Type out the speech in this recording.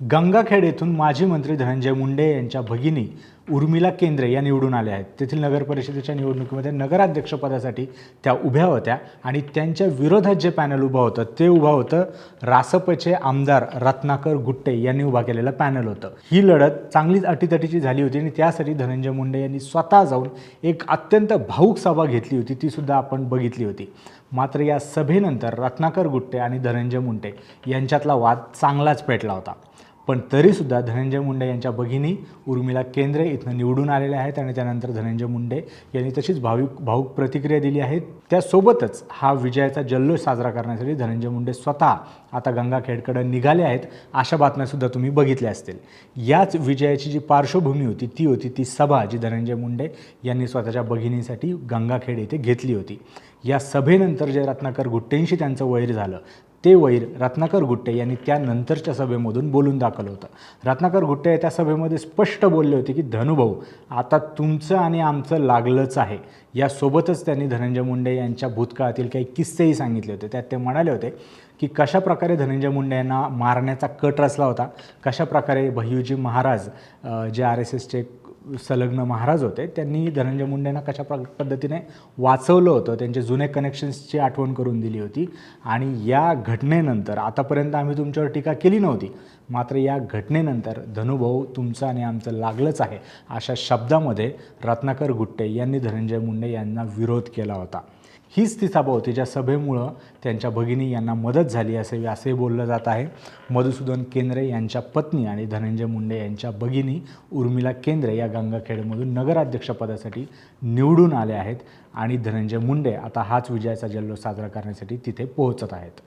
गंगाखेड येथून माजी मंत्री धनंजय मुंडे यांच्या भगिनी उर्मिला केंद्रे या निवडून आल्या आहेत. तेथील नगर परिषदेच्या निवडणुकीमध्ये नगराध्यक्षपदासाठी त्या उभ्या होत्या आणि त्यांच्या विरोधात जे पॅनल उभं होतं ते उभं होतं रासपचे आमदार रत्नाकर गुट्टे यांनी उभा केलेलं पॅनल होतं. ही लढत चांगलीच अटीतटीची झाली होती आणि त्यासाठी धनंजय मुंडे यांनी स्वतः जाऊन एक अत्यंत भाऊक सभा घेतली होती ती सुद्धा आपण बघितली होती. मात्र या सभेनंतर रत्नाकर गुट्टे आणि धनंजय मुंडे यांच्यातला वाद चांगलाच पेटला होता. पण तरीसुद्धा धनंजय मुंडे यांच्या भगिनी उर्मिला केंद्रे इथनं निवडून आलेल्या आहेत आणि त्यानंतर धनंजय मुंडे यांनी तशीच भाविक भाऊक प्रतिक्रिया दिली आहे. त्यासोबतच हा विजयाचा जल्लोष साजरा करण्यासाठी धनंजय मुंडे स्वतः आता गंगाखेडकडे निघाले आहेत अशा बातम्यासुद्धा तुम्ही बघितल्या असतील. याच विजयाची जी पार्श्वभूमी होती ती होती ती सभा जी धनंजय मुंडे यांनी स्वतःच्या भगिनीसाठी गंगाखेड येथे घेतली होती. या सभेनंतर जे रत्नाकर गुट्टेंशी त्यांचं वैर झालं. ते वैर रत्नाकर गुट्टे यांनी त्यानंतरच्या सभेमधून बोलून दाखवलं होतं. रत्नाकर गुट्टे त्या सभेमध्ये स्पष्ट बोलले होते की धनुभाऊ आता तुमचं आणि आमचं लागलंच आहे. यासोबतच त्यांनी धनंजय मुंडे यांच्या भूतकाळातील काही किस्सेही सांगितले होते. त्यात ते म्हणाले होते की कशा प्रकारे धनंजय मुंडे यांना मारण्याचा कट रचला होता कशा प्रकारे भैयूजी महाराज जे आर एस एसचे संलग्न महाराज होते. त्यांनी धनंजय मुंडेंना कशा प्र पद्धतीने वाचवलं होतं त्यांचे जुने कनेक्शन्सची आठवण करून दिली होती. आणि या घटनेनंतर आतापर्यंत आम्ही तुमच्यावर टीका केली नव्हती मात्र या घटनेनंतर धनुभाऊ तुमचं आणि आमचं लागलंच आहे अशा शब्दामध्ये रत्नाकर गुट्टे यांनी धनंजय मुंडे यांना विरोध केला होता. हीच ती सभा होती ज्या सभेमुळं त्यांच्या भगिनी यांना मदत झाली असे असे बोललं जात आहे. मधुसूदन केंद्रे यांच्या पत्नी आणि धनंजय मुंडे यांच्या भगिनी उर्मिला केंद्रे या गंगाखेडमधून नगराध्यक्षपदासाठी निवडून आल्या आहेत आणि धनंजय मुंडे आता हाच विजयाचा जल्लोष साजरा करण्यासाठी तिथे पोहोचत आहेत.